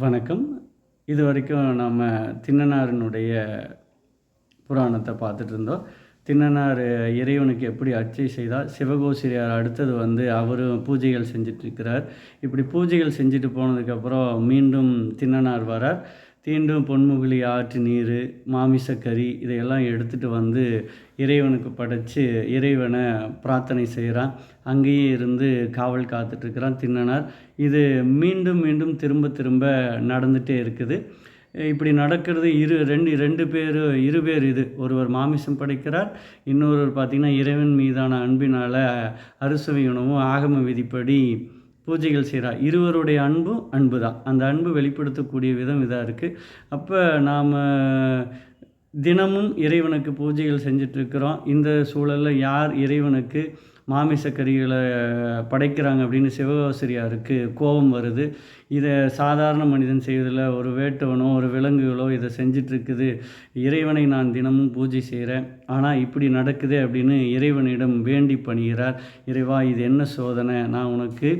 வணக்கம். இது வரைக்கும் நம்ம தின்னனாரனுடைய புராணத்தை பார்த்துட்டு இருந்தோம். தின்னனார் இறைவனுக்கு எப்படி அர்ச்சை செய்தால் சிவகோசிரியார் அடுத்தது வந்து அவரும் பூஜைகள் செஞ்சிட்ருக்கிறார் இப்படி பூஜைகள் செஞ்சுட்டு போனதுக்கப்புறம் மீண்டும் தின்னனார் வரார். தீண்டும் பொன்முகிலி ஆற்று நீர் மாமிசக்கறி இதையெல்லாம் எடுத்துகிட்டு வந்து இறைவனுக்கு படைத்து இறைவனை பிரார்த்தனை செய்கிறான் அங்கேயே இருந்து காவல் காத்துட்ருக்கிறான் தின்னனார் இது மீண்டும் மீண்டும் திரும்ப திரும்ப நடந்துகிட்டே இருக்குது. இப்படி நடக்கிறது இரு ரெண்டு ரெண்டு பேர் இரு பேர் இது. ஒருவர் மாமிசம் படைக்கிறார் இன்னொருவர் பார்த்திங்கன்னா இறைவன் மீதான அன்பினால் அறுசுவை உணவும் ஆகம விதிப்படி பூஜைகள் செய்கிறார் இருவருடைய அன்பும் அன்பு தான் அந்த அன்பு வெளிப்படுத்தக்கூடிய விதம் இதாக இருக்குது அப்போ நாம் தினமும் இறைவனுக்கு பூஜைகள் செஞ்சிட்ருக்கிறோம். இந்த சூழலில் யார் இறைவனுக்கு மாமிச படைக்கிறாங்க அப்படின்னு சிவகாசிரியாருக்கு கோபம் வருது. இதை சாதாரண மனிதன் செய்வதில் ஒரு வேட்டவனோ ஒரு விலங்குகளோ இதை செஞ்சிட்ருக்குது. இறைவனை நான் தினமும் பூஜை செய்கிறேன் ஆனால் இப்படி நடக்குது அப்படின்னு இறைவனிடம் வேண்டி பணிகிறார். இறைவா இது என்ன சோதனை? நான் உனக்கு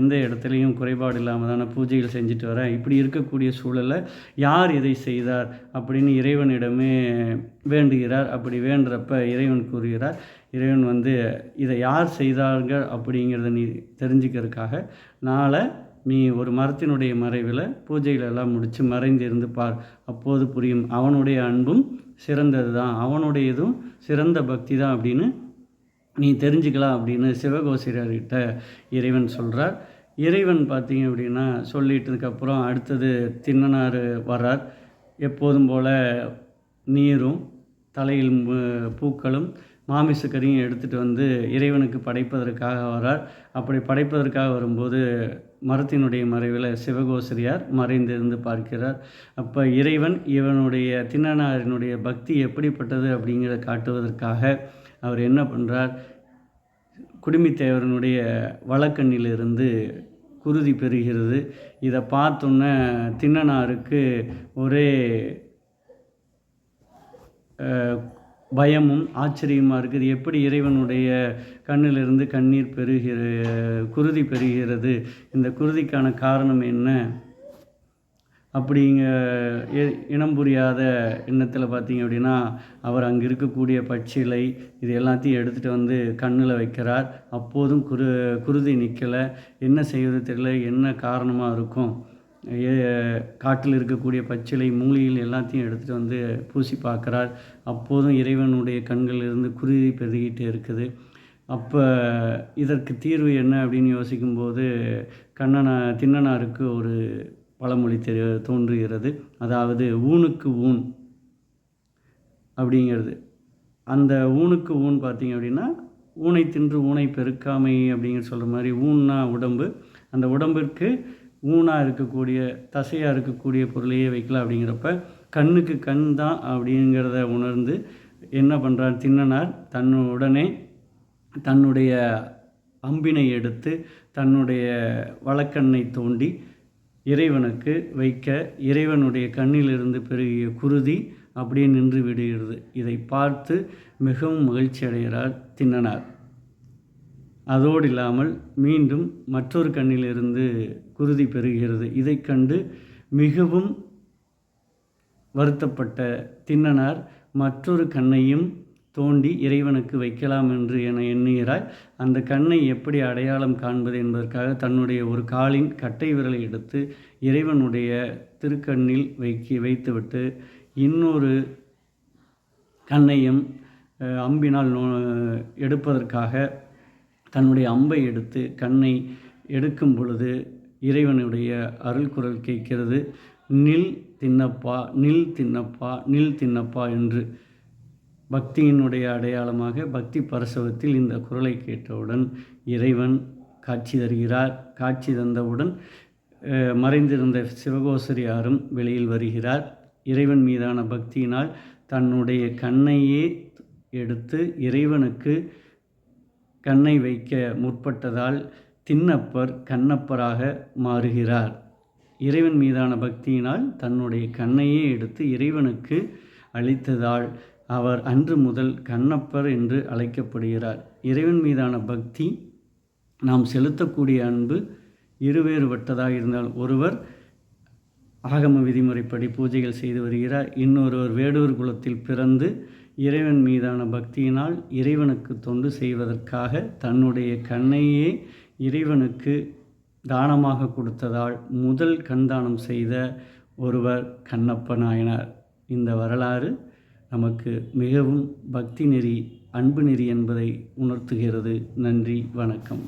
எந்த இடத்துலையும் குறைபாடு இல்லாமல் தானே பூஜைகள் செஞ்சுட்டு வரேன். இப்படி இருக்கக்கூடிய சூழலில் யார் இதை செய்தார் அப்படின்னு இறைவனிடமே வேண்டுகிறார். அப்படி வேண்டுறப்ப இறைவன் கூறுகிறார் இறைவன் வந்து இதை யார் செய்தார்கள்? அப்படிங்கிறத நீ தெரிஞ்சுக்கிறதுக்காக நாளை நீ ஒரு மரத்தினுடைய மறைவில் பூஜைகளெல்லாம் முடித்து மறைந்து இருந்து பார். அப்போது புரியும் அவனுடைய அன்பும் சிறந்தது தான் அவனுடையதும் சிறந்த பக்தி தான் அப்படின்னு நீ தெரிஞ்சுக்கலாம் அப்படின்னு சிவகோசிரியர்கிட்ட இறைவன் சொல்கிறார் இறைவன் பார்த்தீங்க அப்படின்னா சொல்லிட்டதுக்கப்புறம் அடுத்தது தின்னனார் வர்றார். எப்போதும் போல் நீரும் தலையில் பூக்களும் மாமிசக்கரியும் எடுத்துகிட்டு வந்து இறைவனுக்கு படைப்பதற்காக வரார் அப்படி படைப்பதற்காக வரும்போது மரத்தினுடைய மறைவில் சிவகோசரியார் மறைந்திருந்து பார்க்கிறார். அப்போ இறைவன் இவனுடைய திண்ணனாரினுடைய பக்தி எப்படிப்பட்டது அப்படிங்கிறத காட்டுவதற்காக அவர் என்ன பண்ணுறார் குடுமித்தேவரனுடைய வழக்கண்ணிலிருந்து குருதி பெறுகிறது. இதை பார்த்தோன்னே திண்ணனாருக்கு ஒரே பயமும் ஆச்சரியமாக இருக்குது. எப்படி இறைவனுடைய கண்ணிலிருந்து கண்ணீர் பெறுகிற குருதி பெறுகிறது? இந்த குருதிக்கான காரணம் என்ன? அப்படிங்க இனம் புரியாத எண்ணத்தில் பார்த்தீங்க அப்படின்னா அவர் அங்கே இருக்கக்கூடிய பச்சிலை இது எல்லாத்தையும் எடுத்துகிட்டு வந்து கண்ணில் வைக்கிறார். அப்போதும் குரு குருதி நிற்கலை என்ன செய்வது தெரியல. என்ன காரணமாக இருக்கும்? காட்டில் இருக்கக்கூடிய பச்சிலை மூலிகள் எல்லாத்தையும் எடுத்துகிட்டு வந்து பூசி பார்க்குறார். அப்போதும் இறைவனுடைய கண்களிலிருந்து குருதி பெருகிட்டே இருக்குது. அப்போ இதற்கு தீர்வு என்ன அப்படின்னு யோசிக்கும்போது கண்ணனா திண்ணனாருக்கு ஒரு பழமொழி தெரி தோன்றுகிறது. அதாவது ஊனுக்கு ஊன் அப்படிங்கிறது. அந்த ஊனுக்கு ஊன் பார்த்திங்க அப்படின்னா ஊனை தின்று ஊனை பெருக்காமை அப்படிங்கிற சொல்கிற மாதிரி ஊன்னா உடம்பு. அந்த உடம்பிற்கு ஊனாக இருக்கக்கூடிய தசையாக இருக்கக்கூடிய பொருளையே வைக்கலாம் அப்படிங்கிறப்ப கண்ணுக்கு கண் தான் அப்படிங்கிறத உணர்ந்து என்ன பண்ணுறார் தின்னனார். தன்னுடனே தன்னுடைய அம்பினை எடுத்து தன்னுடைய வழக்கண்ணை தோண்டி இறைவனுக்கு வைக்க இறைவனுடைய கண்ணிலிருந்து பெருகிய குருதி அப்படியே நின்று விடுகிறது. இதை பார்த்து மிகவும் மகிழ்ச்சி அடைகிறார் தின்னனார். அதோடு இல்லாமல் மீண்டும் மற்றொரு கண்ணிலிருந்து குருதி பெறுகிறது இதை கண்டு மிகவும் வருத்தப்பட்ட தின்னனார் மற்றொரு கண்ணையும் தோண்டி இறைவனுக்கு வைக்கலாம் என்று என எண்ணுகிறாய். அந்த கண்ணை எப்படி அடையாளம் காண்பது என்பதற்காக தன்னுடைய ஒரு காலின் கட்டை விரலை எடுத்து இறைவனுடைய திருக்கண்ணில் வைக்கி வைத்துவிட்டு இன்னொரு கண்ணையும் அம்பினால் எடுப்பதற்காக தன்னுடைய அம்பை எடுத்து கண்ணை எடுக்கும் பொழுது இறைவனுடைய அருள் குரல் கேட்கிறது. நில் தின்னப்பா நில் தின்னப்பா நில் தின்னப்பா என்று பக்தியினுடைய அடையாளமாக பக்தி பரசவத்தில் இந்த குரலை கேட்டவுடன் இறைவன் காட்சி தருகிறார் காட்சி தந்தவுடன் மறைந்திருந்த சிவகோசரியாரும் வெளியில் வருகிறார். இறைவன் மீதான பக்தியினால் தன்னுடைய கண்ணையே எடுத்து இறைவனுக்கு கண்ணை வைக்க முற்பட்டதால் தின்னப்பர் கண்ணப்பராக மாறுகிறார். இறைவன் மீதான பக்தியினால் தன்னுடைய கண்ணையே எடுத்து இறைவனுக்கு அளித்ததால் அவர் அன்று முதல் கண்ணப்பர் என்று அழைக்கப்படுகிறார். இறைவன் மீதான பக்தி நாம் செலுத்தக்கூடிய அன்பு இருவேறுபட்டதாக இருந்தால் ஒருவர் ஆகம விதிமுறைப்படி பூஜைகள் செய்து வருகிறார். இன்னொருவர் வேடூர் குலத்தில் பிறந்து இறைவன் மீதான பக்தியினால் இறைவனுக்கு தொண்டு செய்வதற்காக தன்னுடைய கண்ணையே இறைவனுக்கு தானமாக கொடுத்ததால் முதல் கண்தானம் செய்த ஒருவர் கண்ணப்ப நாயனார். இந்த வரலாறு நமக்கு மிகவும் பக்தி நெறி அன்பு நெறி என்பதை உணர்த்துகிறது. நன்றி வணக்கம்.